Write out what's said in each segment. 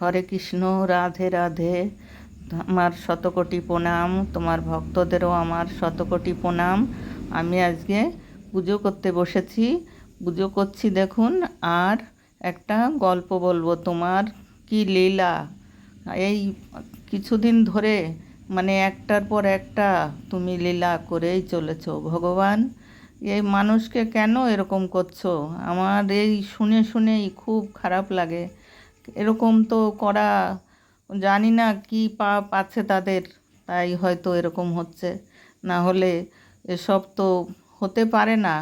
হরে কৃষ্ণ, রাধে রাধে। আমার শতকোটি প্রণাম, তোমার ভক্তদেরও আমার শতকোটি প্রণাম। আমি আজকে পুজো করতে বসেছি। পুজো করছি দেখুন, আর একটা গল্প বলব তোমার, কি লীলা? এই কিছুদিন ধরে মানে একটার পর একটা তুমি লীলা করেই চলেছ। ভগবান, এই মানুষকে কেন এরকম করছ? আমার এই শুনে শুনেই খুব খারাপ লাগে। এরকম তো করা জানি না কি পাপ আছে তাদের, তাই হয়তো এরকম হচ্ছে। না হলে এসব তো হতে পারে না।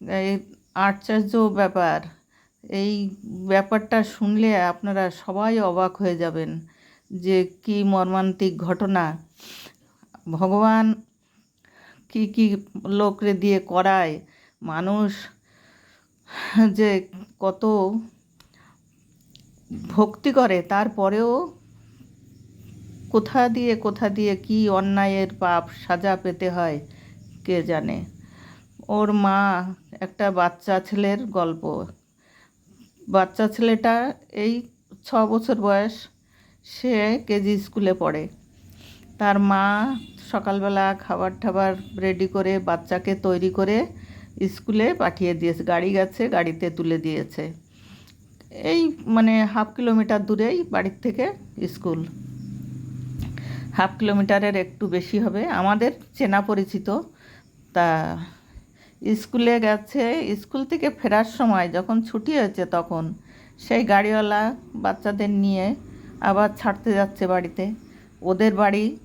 এই আশ্চর্য ব্যাপার। এই ব্যাপারটা শুনলে আপনারা সবাই অবাক হয়ে যাবেন যে কি মর্মান্তিক ঘটনা। ভগবান কি কি লোকরে দিয়ে করায়? মানুষ যে কত ভক্তি করে, তারপরেও কোথা দিয়ে কোথা দিয়ে কি অন্যায়ের পাপ সাজা পেতে হয়, কে জানে। ওর মা একটা বাচ্চা ছেলের গল্প। বাচ্চা ছেলেটা এই ছ বছর বয়স, সে কেজি স্কুলে পড়ে। তার মা সকালবেলা খাবার টাবার রেডি করে বাচ্চাকে তৈরি করে স্কুলে পাঠিয়ে দিয়েছে। গাড়ি গেছে, গাড়িতে তুলে দিয়েছে। এই মানে হাফ কিলোমিটার দূরেই বাড়ির থেকে স্কুল। হাফ কিলোমিটারের একটু বেশি হবে। আমাদের চেনা পরিচিত, তা স্কুলে গেছে, স্কুল থেকে ফেরার সময় যখন ছুটি হয়েছে তখন সেই গাড়িওয়ালা বাচ্চাদের নিয়ে আবার ছাড়তে যাচ্ছে বাড়িতে। ওদের বাড়ি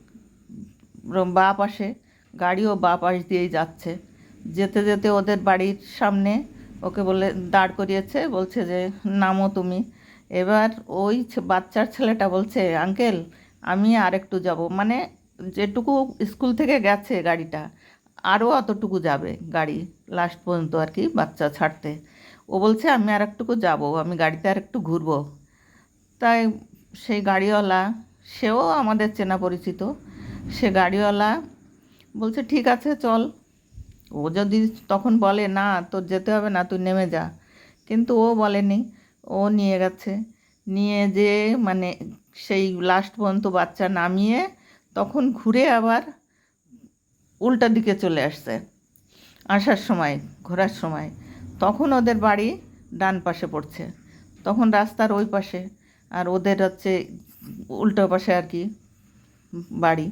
বা পাশে, গাড়িও বা পাশ দিয়েই যাচ্ছে। যেতে যেতে ওদের বাড়ির সামনে ওকে বলে, দাঁড় করিয়েছে, বলছে যে, নামো তুমি। এবার ওই বাচ্চার ছেলেটা বলছে, আঙ্কেল, আমি আর একটু যাব। মানে যেটুকু স্কুল থেকে গেছে গাড়িটা, আরও অতটুকু যাবে গাড়ি লাস্ট পর্যন্ত আর কি, বাচ্চা ছাড়তে। ও বলছে, আমি আর একটুকু যাব, আমি গাড়িতে আর একটু ঘুরবো। তাই সেই গাড়িওয়ালা, সেও আমাদের চেনা পরিচিত, সে গাড়িওয়ালা বলছে, ঠিক আছে, চল। ও যদি তখন বলে, না, তোর যেতে হবে না, তুই নেমে যা। কিন্তু ও বলেনি, ও নিয়ে গেছে। নিয়ে যে মানে সেই লাস্ট পর্যন্ত বাচ্চা নামিয়ে তখন ঘুরে আবার উল্টা দিকে চলে আসছে, আসার সময়, ঘোরার সময়। তখন ওদের বাড়ি ডান পাশে পড়ছে। তখন রাস্তার ওই পাশে, আর ওদের হচ্ছে উল্টো পাশে আর কি বাড়ি।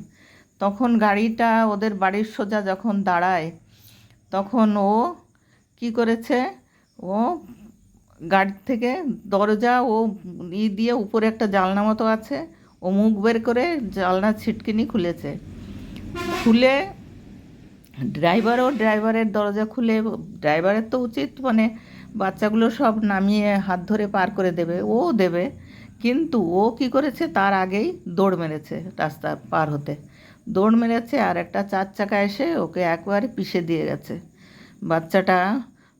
তখন গাড়িটা ওদের বাড়ির সোজা যখন দাঁড়ায় তখন ও কি করেছে? ও গাড়ি থেকে দরজা ও ই দিয়ে উপরে একটা জানলা মতো আছে, ও মুখ বের করে জানলা ছিটকিনি খুলেছে। খুলে ড্রাইভারও ড্রাইভারের দরজা খুলে, ড্রাইভারের তো উচিত মানে বাচ্চাগুলো সব নামিয়ে হাত ধরে পার করে দেবে, ও দেবে। কিন্তু ও কি করেছে? তার আগেই দৌড় মেরেছে রাস্তা পার হতে। দৌড় মেরেছে আর একটা চার চাকা এসে ওকে একবারে পিষে দিয়ে গেছে। বাচ্চাটা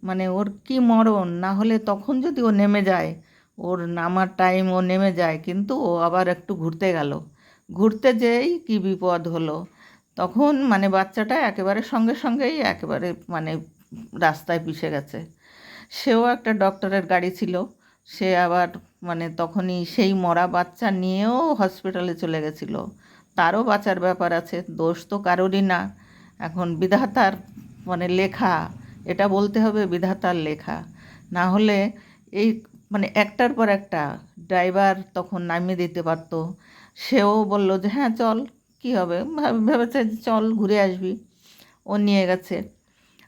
মানে ওর কি মরণ? না হলে তখন যদি ও নেমে যায়, ওর নামার টাইম ও নেমে যায়, কিন্তু ও আবার একটু ঘুরতে গেল। ঘুরতে যেই কি বিপদ হলো? তখন মানে বাচ্চাটা একেবারে সঙ্গে সঙ্গেই একেবারে মানে রাস্তায় পিষে গেছে। সেও একটা ডক্টরের গাড়ি ছিল। সে আবার মানে তখনই সেই মরা বাচ্চা নিয়েও হসপিটালে চলে গেছিল। তারও বাঁচার ব্যাপার আছে, দোষ তো কারোরই না। এখন বিধাতার মানে লেখা, এটা বলতে হবে বিধাতার লেখা। না হলে এই মানে একটার পর একটা ড্রাইভার তখন নামিয়ে দিতে পারতো। সেও বলল যে হ্যাঁ চল, কী হবে? ভাব- ভেবেছে চল, ঘুরে আসবি। ও নিয়ে গেছে।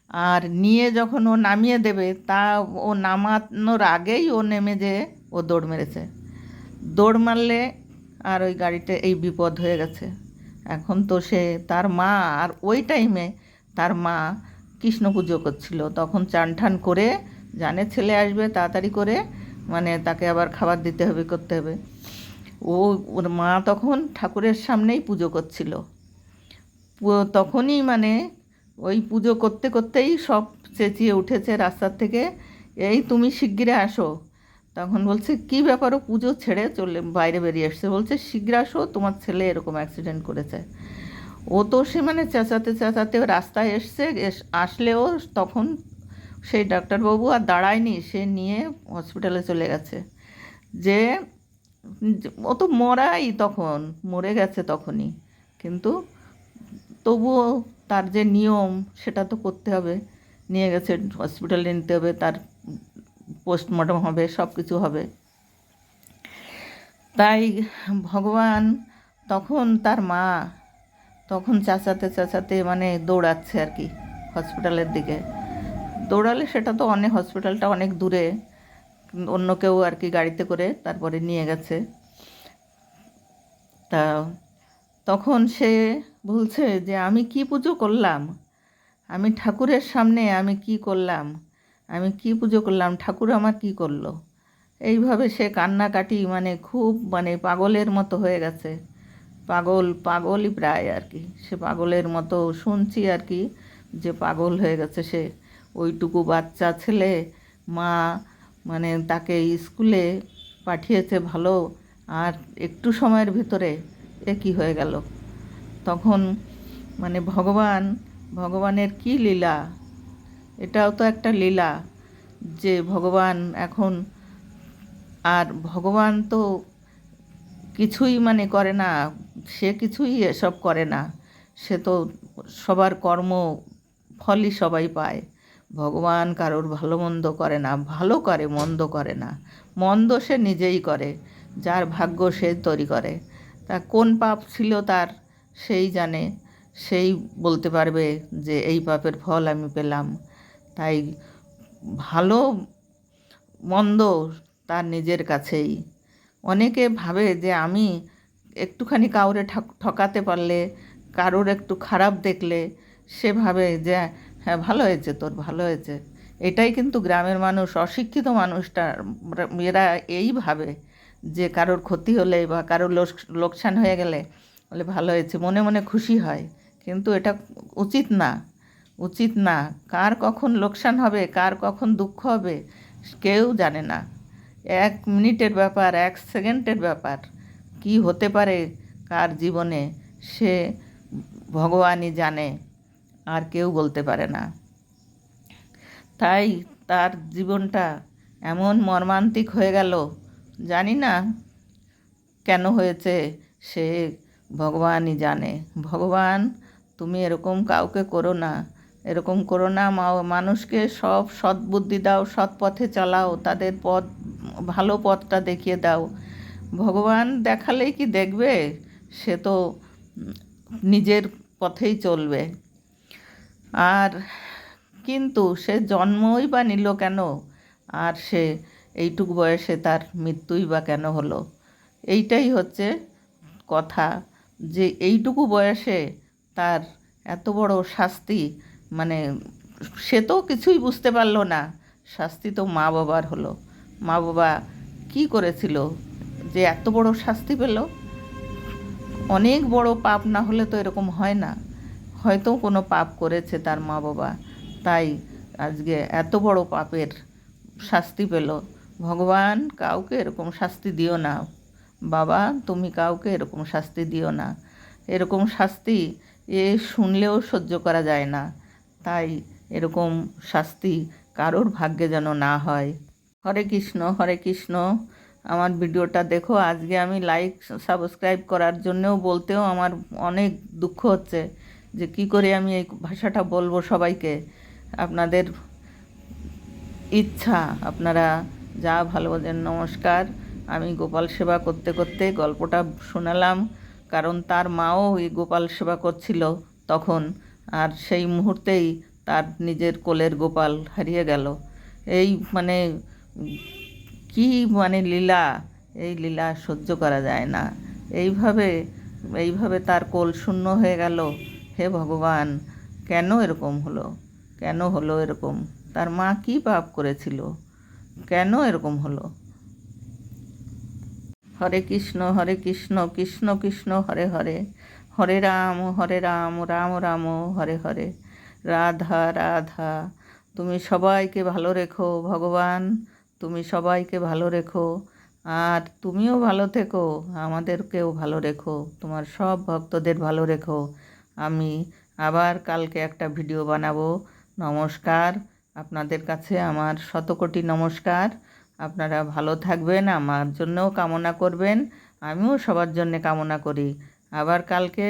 আর নিয়ে যখন ও নামিয়ে দেবে, তা ও নামানোর আগেই ও নেমে যেয়ে ও দৌড় মেরেছে। দৌড় মারলে আর ওই গাড়িতে এই বিপদ হয়ে গেছে। এখন তো সে, তার মা আর ওই টাইমে তার মা কৃষ্ণ পুজো করছিল। তখন চান ঠান করে জানে ছেলে আসবে তাড়াতাড়ি করে মানে তাকে আবার খাবার দিতে হবে, করতে হবে। ও, ওর মা তখন ঠাকুরের সামনেই পুজো করছিল। তখনই মানে ওই পুজো করতে করতেই সব চেঁচিয়ে উঠেছে রাস্তার থেকে, এই তুমি শিগগিরে আসো। তখন বলছে, কি ব্যাপারও পুজো ছেড়ে চলে, বাইরে বেরিয়ে আসছে? বলছে শীঘ্র আসো, তোমার ছেলে এরকম অ্যাক্সিডেন্ট করেছে। ও তো সে মানে চেঁচাতে চেঁচাতে রাস্তায় এসছে, এস- আসলেও তখন সেই ডাক্তারবাবু আর দাঁড়ায়নি, সে নিয়ে হসপিটালে চলে গেছে। যে, ও তো মরাই তখন, মরে গেছে তখনই। কিন্তু তবুও তার যে নিয়ম, সেটা তো করতে হবে। নিয়ে গেছে হসপিটালে নিতে হবে, তার পোস্টমর্টম হবে সব কিছু হবে। তাই ভগবান তখন তার মা তখন চাচাতে চাচাতে মানে দৌড়াচ্ছে আর কি হসপিটালের দিকে। দৌড়ালে সেটা তো অনেক হসপিটালটা অনেক দূরে, অন্য কেউ আর কি গাড়িতে করে তারপরে নিয়ে গেছে। তা তখন সে বলছে যে, আমি কি পুজো করলাম? আমি ঠাকুরের সামনে আমি কি করলাম? আমি কি পুজো করলাম? ঠাকুর আমার কি করল? এইভাবে সে কান্নাকাটি মানে খুব মানে পাগলের মতো হয়ে গেছে। পাগল, পাগলই প্রায় আর কি। সে পাগলের মতো শুনছি আর কি যে পাগল হয়ে গেছে সে। ওইটুকু বাচ্চা ছেলে, মা মানে তাকে স্কুলে পাঠিয়েছে ভালো। আর একটু সময়ের ভিতরে এ কী হয়ে গেল? তখন মানে ভগবান, ভগবানের কি লীলা? এটাও তো একটা লীলা যে ভগবান এখন আর ভগবান তো কিছুই মানে করে না, সে কিছুই এসব করে না। সে তো সবার কর্ম ফলই সবাই পায়। ভগবান কারোর ভালো মন্দ করে না, ভালো করে, মন্দ করে না। মন্দ সে নিজেই করে, যার ভাগ্য সে তৈরি করে। তা কোন পাপ ছিল তার সেই জানে, সেই বলতে পারবে যে এই পাপের ফল আমি পেলাম। তাই ভালো মন্দ তার নিজের কাছেই। অনেকে ভাবে যে আমি একটুখানি কাউরে ঠক- ঠকাতে পারলে, কারোর একটু খারাপ দেখলে সে ভাবে যে হ্যাঁ ভালো হয়েছে তোর, ভালো হয়েছে। এটাই কিন্তু গ্রামের মানুষ, অশিক্ষিত মানুষটা এরা এই ভাবে যে কারোর ক্ষতি হলে বা কারোর লোকসান হয়ে গেলে বলে, ভালো হয়েছে। মনে মনে খুশি হয়। কিন্তু এটা উচিত না। উচিত না। কার কখন লোকসান হবে, কার কখন দুঃখ হবে, কেউ জানে না। এক মিনিটের ব্যাপার, এক সেকেন্ডের ব্যাপার। কি হতে পারে কার জীবনে, সে ভগবানই জানে, আর কেউ বলতে পারে না। তাই তার জীবনটা এমন মর্মান্তিক হয়ে গেল, জানি না কেন হয়েছে, সে ভগবানই জানে। ভগবান, তুমি এরকম কাউকে করো না। এরকম করো না মানুষকে সব সৎবুদ্ধি দাও, সৎ পথে চালাও, তাদের পথ, ভালো পথটা দেখিয়ে দাও। ভগবান দেখালেই কি দেখবে? সে তো নিজের পথেই চলবে। আর কিন্তু সে জন্মই বা নিল কেন? আর সে এইটুক বয়সে তার মৃত্যুই বা কেন হলো? এইটাই হচ্ছে কথা যে এইটুকু বয়সে তার এত বড় শাস্তি মানে সে তো কিছুই বুঝতে পারল না। শাস্তি তো মা বাবার হলো। মা বাবা কি করেছিল? যে এত বড় শাস্তি পেল? অনেক বড় পাপ না হলে তো এরকম হয় না। হয়তো কোনো পাপ করেছে তার মা বাবা। তাই আজকে এত বড় পাপের শাস্তি পেল। ভগবান কাউকে এরকম শাস্তি দিও না। বাবা, তুমি কাউকে এরকম শাস্তি দিও না। এরকম শাস্তি এ শুনলেও সহ্য করা যায় না। তাই এরকম শাস্তি কারোর ভাগ্যে যেন না হয়। হরে কৃষ্ণ হরে কৃষ্ণ। আমার ভিডিওটা দেখো, আজকে আমি লাইক সাবস্ক্রাইব করার জন্যও বলতেও আমার অনেক দুঃখ হচ্ছে যে কি করে আমি এই ভাষাটা বলব সবাইকে। আপনাদের ইচ্ছা, আপনারা যা ভালো নমস্কার। আমি গোপাল সেবা করতে করতে গল্পটা শোনালাম, কারণ তার মাও এই গোপাল সেবা করছিল তখন। আর সেই মুহূর্তেই তার নিজের কোলের গোপাল হারিয়ে গেল। এই মানে কি মানে লীলা? এই লীলা সহ্য করা যায় না। এইভাবে এইভাবে তার কোল শূন্য হয়ে গেল। হে ভগবান, কেন এরকম হলো? কেন হলো এরকম? তার মা কি পাপ করেছিল? কেন এরকম হলো? হরে কৃষ্ণ হরে কৃষ্ণ কৃষ্ণ কৃষ্ণ, হরে হরে। হরে রাম হরে রাম রাম রাম, হরে হরে। রাধা রাধা, তুমি সবাইকে ভালো রেখো ভগবান, তুমি সবাইকে ভালো রেখো। আর তুমিও ভালো থেকো, আমাদেরকেও ভালো রেখো, তোমার সব ভক্তদের ভালো রেখো। আমি আবার কালকে একটা ভিডিও বানাবো। নমস্কার, আপনাদের কাছে আমার শতকোটি নমস্কার। আপনারা ভালো থাকবেন, আমার জন্যও কামনা করবেন, আমিও সবার জন্যে কামনা করি। আবার কালকে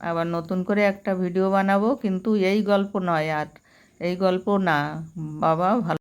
আবার নতুন করে একটা ভিডিও বানাবো, কিন্তু এই গল্প নয় আর। এই গল্প না, বাবা ভালো